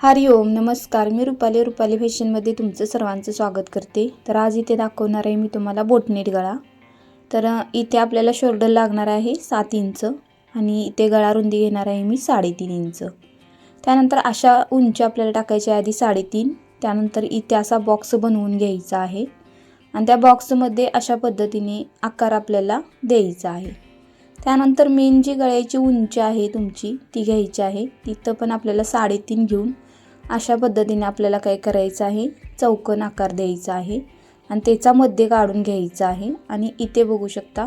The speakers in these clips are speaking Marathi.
हरि ओम नमस्कार. मी रुपाली रुपाली फॅशनमध्ये तुमचं सर्वांचं स्वागत करते. तर आज इथे दाखवणार आहे मी तुम्हाला बोटनेट गळा. तर इथे आपल्याला शोल्डर लागणार आहे सात इंच आणि इथे गळा रुंदी घेणार आहे मी साडेतीन इंच. त्यानंतर अशा उंची आपल्याला टाकायच्या आधी साडेतीन त्यानंतर इथे असा बॉक्स बनवून घ्यायचा आहे आणि त्या बॉक्समध्ये अशा पद्धतीने आकार आपल्याला द्यायचा आहे. त्यानंतर मेन जी गळ्याची उंची आहे तुमची ती घ्यायची आहे. तिथं पण आपल्याला साडेतीन घेऊन अशा पद्धतीने आपल्याला काय करायचं आहे? चौकन आकार द्यायचा आहे आणि त्याचा मध्य काढून घ्यायचा आहे आणि इथे बघू शकता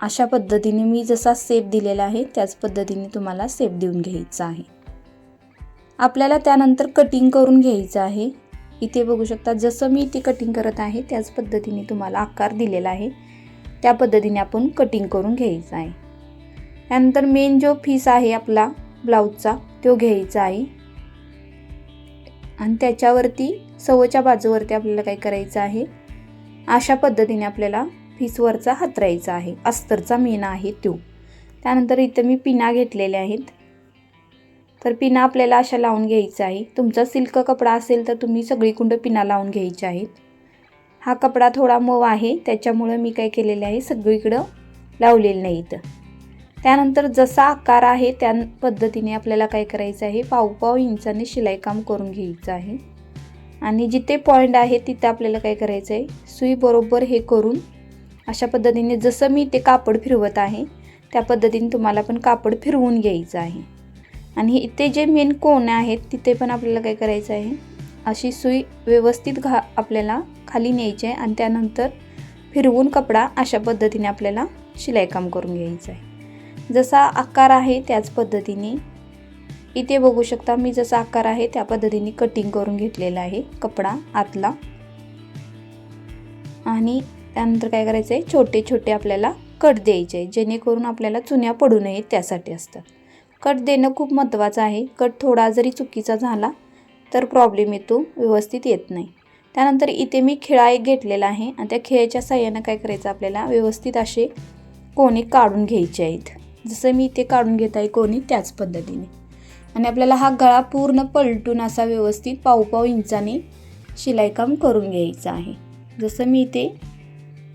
अशा पद्धतीने मी जसा सेप दिलेला आहे त्याच पद्धतीने तुम्हाला सेप देऊन घ्यायचा आहे. आपल्याला त्यानंतर कटिंग करून घ्यायचं आहे. इथे बघू शकता जसं मी इथे कटिंग करत आहे त्याच पद्धतीने तुम्हाला आकार दिलेला आहे. त्या पद्धतीने आपण कटिंग करून घ्यायचं आहे. त्यानंतर मेन जो फीस आहे आपला ब्लाऊजचा तो घ्यायचा आहे. आणि त्याच्यावरती सवच्या बाजूवरती आपल्याला काय करायचं आहे? अशा पद्धतीने आपल्याला फीसवरचा हातरायचा आहे. अस्तरचा मेना आहे तो. त्यानंतर इथं मी पिना घेतलेल्या आहेत. तर पिना आपल्याला अशा लावून घ्यायचा आहे. तुमचा सिल्क कपडा असेल तर तुम्ही सगळीकुंड पिना लावून घ्यायचे आहेत. हा कपडा थोडा मऊ आहे. त्याच्यामुळं मी काय केलेलं आहे? सगळीकडं लावलेलं नाही इथं. त्यानंतर जसा आकार आहे त्या पद्धतीने आपल्याला काय करायचं आहे? पावपाव इंचाने शिलाईकाम करून घ्यायचं आहे. आणि जिथे पॉईंट आहे तिथे आपल्याला काय करायचं आहे? सुई बरोबर हे करून अशा पद्धतीने जसं मी ते कापड फिरवत आहे त्या पद्धतीने तुम्हाला पण कापड फिरवून घ्यायचं आहे. आणि इथे जे मेन कोण आहेत तिथे पण आपल्याला काय करायचं आहे? अशी सुई व्यवस्थित घा आपल्याला खाली न्यायची आहे आणि त्यानंतर फिरवून कपडा अशा पद्धतीने आपल्याला शिलाईकाम करून घ्यायचं आहे. जसा आकार आहे त्याच पद्धतीने. इथे बघू शकता मी जसा आकार आहे त्या पद्धतीने कटिंग करून घेतलेला आहे कपडा आतला. आणि त्यानंतर काय करायचं आहे छोटे छोटे आपल्याला कट द्यायचे आहे जेणेकरून आपल्याला चुन्या पडू नयेत त्यासाठी असतं. कट देणं खूप महत्त्वाचं आहे. कट थोडा जरी चुकीचा झाला तर प्रॉब्लेम येतो व्यवस्थित येत नाही. त्यानंतर इथे मी खिळा एक घेतलेला आहे आणि त्या खिळ्याच्या साह्यानं काय करायचं? आपल्याला व्यवस्थित असे कोणी काढून घ्यायचे आहेत. जसं मी इथे काढून घेत आहे कोणी त्याच पद्धतीने. आणि आपल्याला हा गळा पूर्ण पलटून असा व्यवस्थित पाऊ इंचाने शिलाईकाम करून घ्यायचं आहे. जसं मी इथे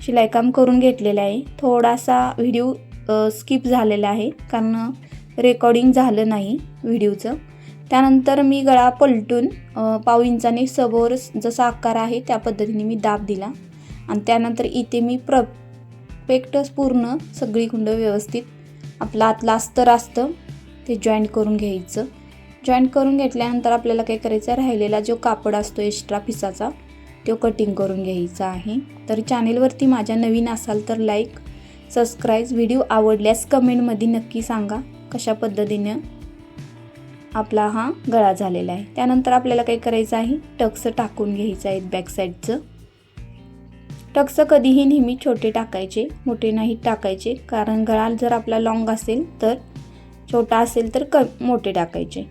शिलाईकाम करून घेतलेलं आहे. थोडासा व्हिडिओ स्किप झालेला आहे कारण रेकॉर्डिंग झालं नाही व्हिडिओचं. त्यानंतर मी गळा पलटून पाव इंचाने समोर जसा आकार आहे त्या पद्धतीने मी दाब दिला. आणि त्यानंतर इथे मी परफेक्ट पूर्ण सगळी कुंड व्यवस्थित आपलं आतलं अस्तर असतं ते जॉईंट करून घ्यायचं. जॉईंट करून घेतल्यानंतर आपल्याला काय करायचं राहिलेला जो कापड असतो एक्स्ट्रा पिसाचा तो कटिंग करून घ्यायचा आहे. तर चॅनेलवरती माझ्या नवीन असाल तर लाईक सबस्क्राईब व्हिडिओ आवडल्यास कमेंटमध्ये नक्की सांगा कशा पद्धतीनं आपला हा गळा झालेला आहे. त्यानंतर आपल्याला काय करायचं आहे टक्स टाकून घ्यायचं आहे बॅक साईडचं टक्स कधीही नेहमी छोटे टाकायचे मोठे नाही टाकायचे. कारण गळा जर आपला लॉंग असेल तर छोटा असेल तर क मोठे टाकायचे.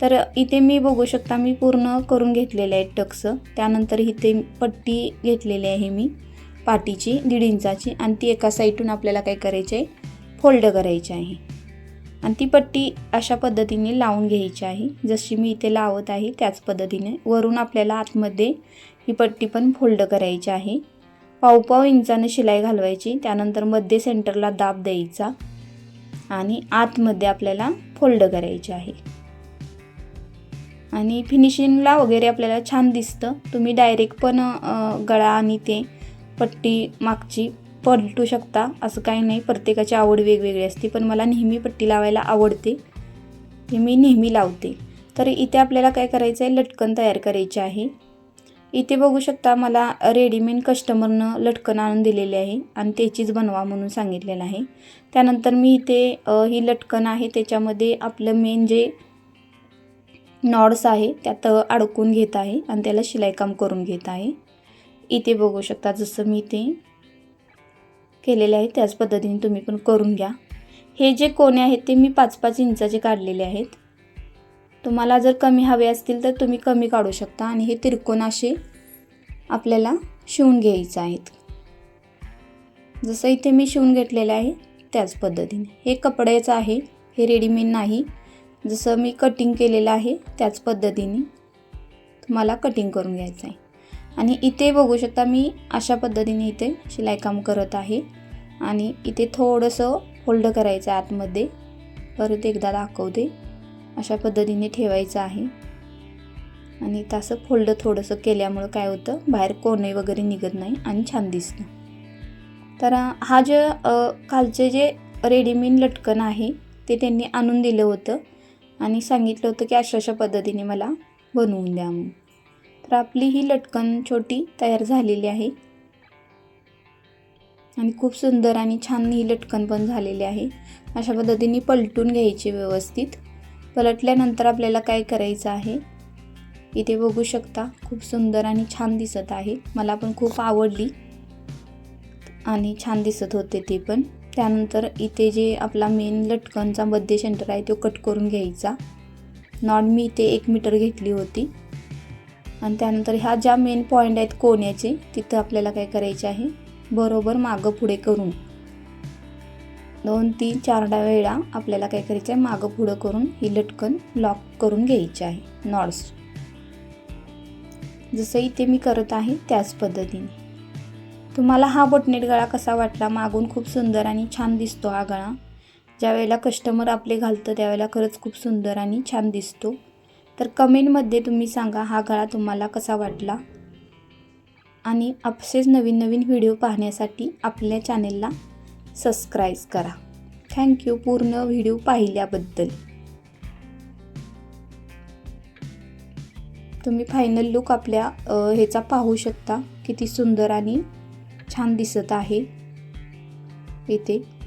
तर इथे मी बघू शकता मी पूर्ण करून घेतलेले आहेत टक्स. त्यानंतर इथे पट्टी घेतलेली आहे मी पाटीची दीड इंचाची. आणि ती एका साईडून आपल्याला काय करायचे आहे? फोल्ड करायची आहे. आणि ती पट्टी अशा पद्धतीने लावून घ्यायची आहे. जशी मी इथे लावत आहे त्याच पद्धतीने. वरून आपल्याला आतमध्ये ही पट्टी पण फोल्ड करायची आहे. पावपाव इंचाने शिलाई घालवायची. त्यानंतरमध्ये सेंटरला दाब द्यायचा. आणि आतमध्ये आपल्याला फोल्ड करायचे आहे. आणि फिनिशिंगला वगैरे आपल्याला छान दिसतं. तुम्ही डायरेक्ट पण गळा आणि ते पट्टी मागची पलटू शकता. असं काही नाही. प्रत्येकाची आवड वेगवेगळी असते. पण मला नेहमी पट्टी लावायला आवडते. ते मी नेहमी लावते. तर इथे आपल्याला काय करायचं आहे लटकन तयार करायचे आहे. इथे बघू शकता मला रेडीमेड कस्टमरनं लटकन आणून दिलेले आहे आणि त्याचीच बनवा म्हणून सांगितलेलं आहे. त्यानंतर मी इथे ही लटकन आहे त्याच्यामध्ये आपलं मेन जे नॉड्स आहे त्यात अडकून घेत आहे आणि त्याला शिलाईकाम करून घेत आहे. इथे बघू शकता जसं मी ते केलेले आहे त्याच पद्धतीने तुम्ही पण करून घ्या. हे जे कोणे आहेत ते मी पाच पाच इंचाचे काढलेले आहेत. तुम्हाला जर कमी हवे असतील तर तुम्ही कमी काढू शकता आणि हे तिरकोण असे आपल्याला शिवून घ्यायचं आहेत. जसं इथे मी शिवून घेतलेलं आहे त्याच पद्धतीने. हे कपड्याचं आहे हे रेडीमेड नाही. जसं मी कटिंग केलेलं आहे त्याच पद्धतीने तुम्हाला कटिंग करून घ्यायचं आहे. आणि इथे बघू शकता मी अशा पद्धतीने इथे शिलाईकाम करत आहे. आणि इथे थोडंसं फोल्ड करायचं आहे आतमध्ये. परत एकदा दाखवते. अशा पद्धतीने ठेवायचं आहे. आणि तसं फोल्ड थोडंसं केल्यामुळं काय होतं बाहेर कोणे वगैरे निघत नाही आणि छान दिसतं. तर हा जे खालचे जे रेडीमेड लटकन आहे ते त्यांनी आणून दिलं होतं. आणि सांगितलं होतं की अशा अशा पद्धतीने मला बनवून द्या म्हणून. तर आपली ही लटकन छोटी तयार झालेली आहे. आणि खूप सुंदर आणि छान ही लटकन पण झालेली आहे. अशा पद्धतीने पलटून घ्यायची व्यवस्थित. पलटल्यानंतर आपल्याला काय करायचं आहे? इथे बघू शकता खूप सुंदर आणि छान दिसत आहे. मला पण खूप आवडली आणि छान दिसत होते ते पण. त्यानंतर इथे जे आपला मेन लटकनचा मध्य सेंटर आहे तो कट करून घ्यायचा. नॉट मी इथे एक मीटर घेतली होती. आणि त्यानंतर ह्या ज्या मेन पॉईंट आहेत कोण्याचे तिथं आपल्याला काय करायचे आहे? बरोबर मागं पुढे करून. दोन तीन चार वेळा आपल्याला काय करायचं आहे मागं पुढं करून ही लटकन लॉक करून घ्यायची आहे नॉट्स जसं इथे मी करत आहे त्याच पद्धतीने. तुम्हाला हा बोटनेट गळा कसा वाटला मागून खूप सुंदर आणि छान दिसतो हा गळा. ज्या वेळेला कस्टमर आपले घालतं त्यावेळेला खरंच खूप सुंदर आणि छान दिसतो. तर कमेंटमध्ये तुम्ही सांगा हा गळा तुम्हाला कसा वाटला? आणि असेच नवीन नवीन व्हिडिओ पाहण्यासाठी आपल्या चॅनेलला सबस्क्राईब करा. थँक्यू पूर्ण व्हिडिओ पाहिल्याबद्दल. तुम्ही फायनल लुक आपल्या ह्याचा पाहू शकता. किती सुंदर आणि छान दिसत आहे. इथे.